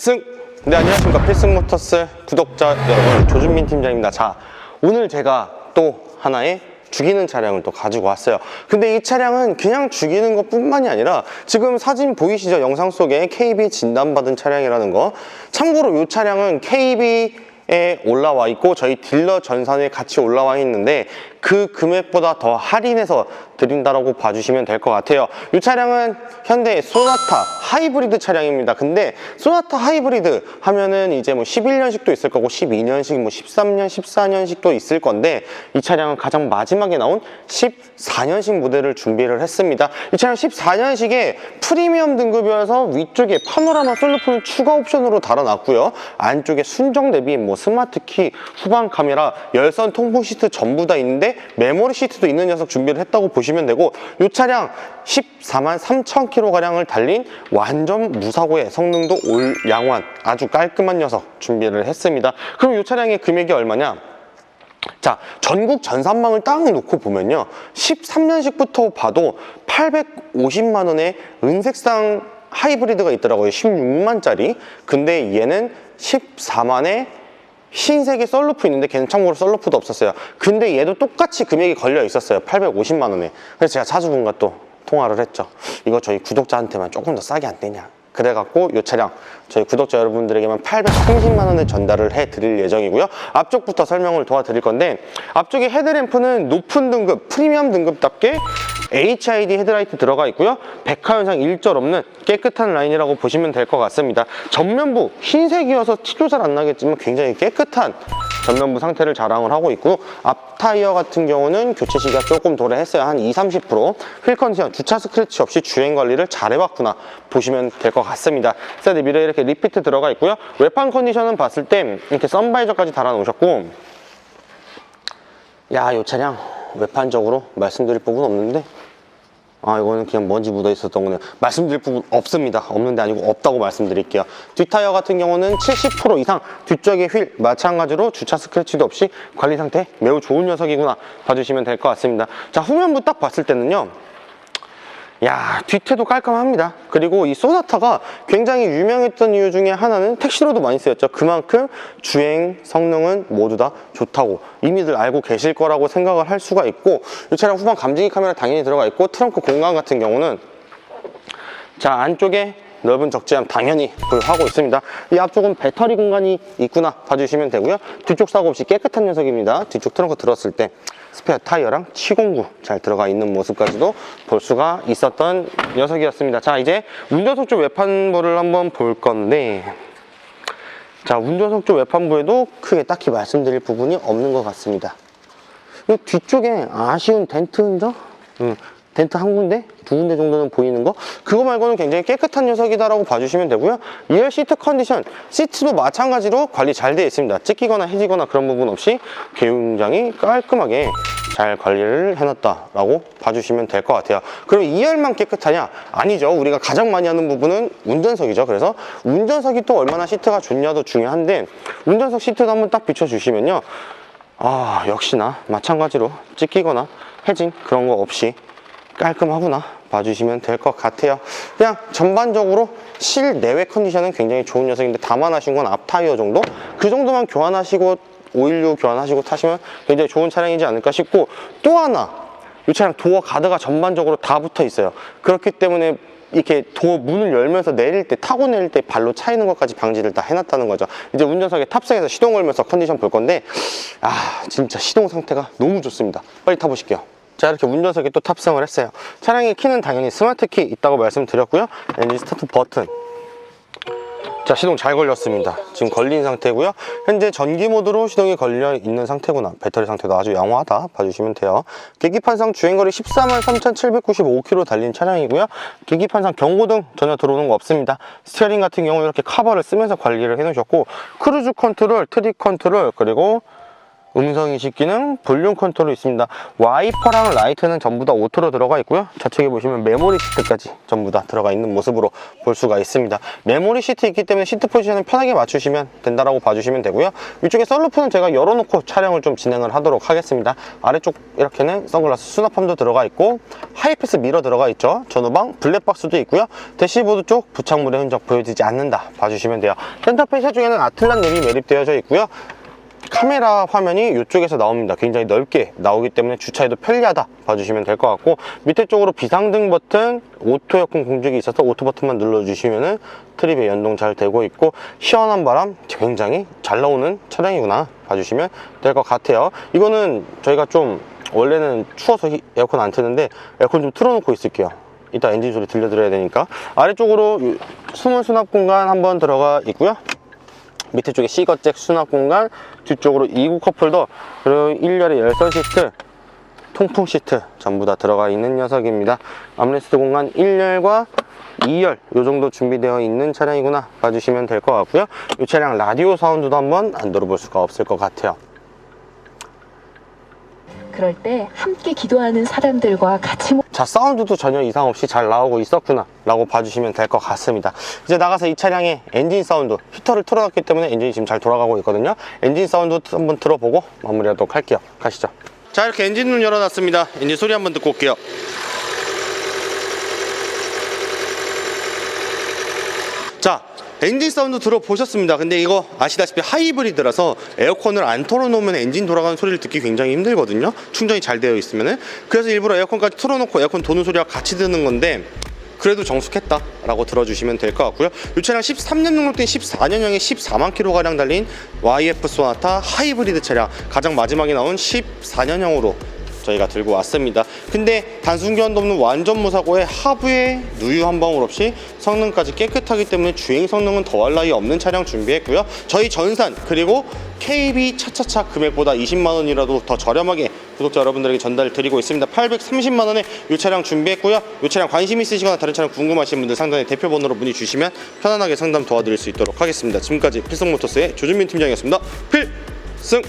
필승! 네, 안녕하십니까. 필승모터스 구독자 여러분, 조준민 팀장입니다. 자, 오늘 제가 또 하나의 죽이는 차량을 또 가지고 왔어요. 근데 이 차량은 그냥 죽이는 것 뿐만이 아니라 지금 사진 보이시죠? 영상 속에 KB 진단받은 차량이라는 거. 참고로 이 차량은 KB 에 올라와 있고 저희 딜러 전산에 같이 올라와 있는데 그 금액보다 더 할인해서 드린다라고 봐주시면 될 것 같아요. 이 차량은 현대 소나타 하이브리드 차량입니다. 근데 소나타 하이브리드 하면은 이제 뭐 11년식도 있을 거고 12년식, 뭐 13년, 14년식도 있을 건데 이 차량은 가장 마지막에 나온 14년식 모델을 준비를 했습니다. 이 차량 14년식에 프리미엄 등급이어서 위쪽에 파노라마 솔루폰을 추가 옵션으로 달아놨고요. 안쪽에 순정 대비 뭐 스마트 키, 후방 카메라, 열선 통풍 시트 전부 다 있는데 메모리 시트도 있는 녀석 준비를 했다고 보시면 되고 이 차량 14만 3천 킬로가량을 달린 완전 무사고의 성능도 올 양호한 아주 깔끔한 녀석 준비를 했습니다. 그럼 이 차량의 금액이 얼마냐? 자, 전국 전산망을 딱 놓고 보면요. 13년식부터 봐도 850만 원의 은색상 하이브리드가 있더라고요. 16만짜리. 근데 얘는 14만에 흰색의 썰루프 있는데 걔는 참고로 썰루프도 없었어요. 근데 얘도 똑같이 금액이 걸려 있었어요. 850만 원에. 그래서 제가 차주분과 또 통화를 했죠. 이거 저희 구독자한테만 조금 더 싸게 안 되냐. 그래갖고 이 차량 저희 구독자 여러분들에게만 830만 원을 전달을 해드릴 예정이고요. 앞쪽부터 설명을 도와드릴 건데 앞쪽에 헤드램프는 높은 등급, 프리미엄 등급답게 HID 헤드라이트 들어가 있고요. 백화 현상 일절 없는 깨끗한 라인이라고 보시면 될 것 같습니다. 전면부 흰색이어서 티도 잘 안 나겠지만 굉장히 깨끗한 전면부 상태를 자랑을 하고 있고 앞 타이어 같은 경우는 교체 시기가 조금 도래했어요. 한 2, 30%. 휠 컨디션, 주차 스크래치 없이 주행 관리를 잘 해봤구나 보시면 될 것 같습니다. 사이드 미러에 이렇게 리피트 들어가 있고요. 외판 컨디션은 봤을 때 이렇게 썬바이저까지 달아놓으셨고 야, 이 차량 외판적으로 말씀드릴 부분 없는데 아 이거는 그냥 먼지 묻어 있었던 거네요. 말씀드릴 부분 없습니다. 없는데 아니고 없다고 말씀드릴게요. 뒷타이어 같은 경우는 70% 이상 뒤쪽의 휠 마찬가지로 주차 스크래치도 없이 관리 상태 매우 좋은 녀석이구나 봐주시면 될 것 같습니다. 자 후면부 딱 봤을 때는요 야 뒤태도 깔끔합니다. 그리고 이 소나타가 굉장히 유명했던 이유 중에 하나는 택시로도 많이 쓰였죠. 그만큼 주행 성능은 모두 다 좋다고 이미들 알고 계실 거라고 생각을 할 수가 있고 이 차량 후방 감지기 카메라 당연히 들어가 있고 트렁크 공간 같은 경우는 자 안쪽에 넓은 적재함 당연히 보유하고 있습니다. 이 앞쪽은 배터리 공간이 있구나 봐주시면 되고요. 뒤쪽 사고 없이 깨끗한 녀석입니다. 뒤쪽 트렁크 들었을 때 스페어 타이어랑 치공구 잘 들어가 있는 모습까지도 볼 수가 있었던 녀석이었습니다. 자 이제 운전석 쪽 외판부를 한번 볼 건데 자 운전석 쪽 외판부에도 크게 딱히 말씀드릴 부분이 없는 것 같습니다. 이 뒤쪽에 아쉬운 덴트 흔적? 음, 덴트 한 군데? 두 군데 정도는 보이는 거? 그거 말고는 굉장히 깨끗한 녀석이다라고 봐주시면 되고요. 2열 시트 컨디션, 시트도 마찬가지로 관리 잘 되어 있습니다. 찢기거나 해지거나 그런 부분 없이 굉장히 깔끔하게 잘 관리를 해놨다라고 봐주시면 될 것 같아요. 그럼 2열만 깨끗하냐? 아니죠. 우리가 가장 많이 하는 부분은 운전석이죠. 그래서 운전석이 또 얼마나 시트가 좋냐도 중요한데 운전석 시트도 한번 딱 비춰주시면요. 아 역시나 마찬가지로 찢기거나 해진 그런 거 없이 깔끔하구나 봐주시면 될 것 같아요. 그냥 전반적으로 실내외 컨디션은 굉장히 좋은 녀석인데 다만 하신 건 앞 타이어 정도? 그 정도만 교환하시고 오일류 교환하시고 타시면 굉장히 좋은 차량이지 않을까 싶고 또 하나 이 차량 도어 가드가 전반적으로 다 붙어 있어요. 그렇기 때문에 이렇게 도어 문을 열면서 내릴 때 타고 내릴 때 발로 차이는 것까지 방지를 다 해놨다는 거죠. 이제 운전석에 탑승해서 시동 걸면서 컨디션 볼 건데 아 진짜 시동 상태가 너무 좋습니다. 빨리 타보실게요 자 이렇게 운전석에 또 탑승을 했어요. 차량의 키는 당연히 스마트 키 있다고 말씀드렸고요. 엔진 스타트 버튼. 자 시동 잘 걸렸습니다. 지금 걸린 상태고요. 현재 전기 모드로 시동이 걸려 있는 상태구나. 배터리 상태도 아주 양호하다. 봐주시면 돼요. 계기판상 주행거리 14만 3,795km 달린 차량이고요. 계기판상 경고등 전혀 들어오는 거 없습니다. 스티어링 같은 경우 이렇게 카버를 쓰면서 관리를 해 놓으셨고 크루즈 컨트롤, 트립 컨트롤 그리고 음성 인식 기능, 볼륨 컨트롤 있습니다. 와이퍼랑 라이트는 전부 다 오토로 들어가 있고요. 좌측에 보시면 메모리 시트까지 전부 다 들어가 있는 모습으로 볼 수가 있습니다. 메모리 시트 있기 때문에 시트 포지션은 편하게 맞추시면 된다라고 봐주시면 되고요. 이쪽에 썬루프는 제가 열어놓고 촬영을 좀 진행을 하도록 하겠습니다. 아래쪽 이렇게는 선글라스 수납함도 들어가 있고 하이패스 미러 들어가 있죠. 전후방 블랙박스도 있고요. 대시보드 쪽 부착물의 흔적 보여지지 않는다 봐주시면 돼요. 센터페이스 중에는 아틀란 랩이 매립되어져 있고요. 카메라 화면이 이쪽에서 나옵니다. 굉장히 넓게 나오기 때문에 주차에도 편리하다 봐주시면 될 것 같고 밑에 쪽으로 비상등 버튼, 오토 에어컨 공조기 있어서 오토 버튼만 눌러주시면 은 트립에 연동 잘 되고 있고 시원한 바람 굉장히 잘 나오는 차량이구나 봐주시면 될 것 같아요. 이거는 저희가 좀 원래는 추워서 히- 에어컨 안 트는데 에어컨 좀 틀어놓고 있을게요. 이따 엔진 소리 들려드려야 되니까 아래쪽으로 이 숨은 수납 공간 한번 들어가 있고요. 밑에 쪽에 시거잭 수납 공간, 뒤쪽으로 2구 컵홀더, 그리고 1열에 열선 시트, 통풍 시트 전부 다 들어가 있는 녀석입니다. 암레스트 공간 1열과 2열 이 정도 준비되어 있는 차량이구나 봐주시면 될 것 같고요. 이 차량 라디오 사운드도 한번 안 들어볼 수가 없을 것 같아요. 그럴 때 함께 기도하는 사람들과 같이 모- 자 사운드도 전혀 이상 없이 잘 나오고 있었구나 라고 봐주시면 될 것 같습니다. 이제 나가서 이 차량의 엔진 사운드 히터를 틀어놨기 때문에 엔진이 지금 잘 돌아가고 있거든요. 엔진 사운드 한번 들어보고 마무리하도록 할게요. 가시죠. 자 이렇게 엔진 문 열어놨습니다. 엔진 소리 한번 듣고 올게요. 자 엔진 사운드 들어보셨습니다. 근데 이거 아시다시피 하이브리드라서 에어컨을 안 털어놓으면 엔진 돌아가는 소리를 듣기 굉장히 힘들거든요. 충전이 잘 되어 있으면 그래서 일부러 에어컨까지 틀어놓고 에어컨 도는 소리와 같이 듣는 건데 그래도 정숙했다 라고 들어주시면 될 것 같고요. 이 차량 13년 등록된 14년형에 14만 킬로가량 달린 YF 소나타 하이브리드 차량 가장 마지막에 나온 14년형으로 저희가 들고 왔습니다. 근데 단순 교환도 없는 완전 무사고에 하부에 누유 한 방울 없이 성능까지 깨끗하기 때문에 주행 성능은 더할 나위 없는 차량 준비했고요. 저희 전산 그리고 KB 차차차 금액보다 20만 원이라도 더 저렴하게 구독자 여러분들에게 전달 드리고 있습니다. 830만 원에 이 차량 준비했고요. 이 차량 관심 있으시거나 다른 차량 궁금하신 분들 상단에 대표 번호로 문의 주시면 편안하게 상담 도와드릴 수 있도록 하겠습니다. 지금까지 필승모터스의 조준민 팀장이었습니다. 필승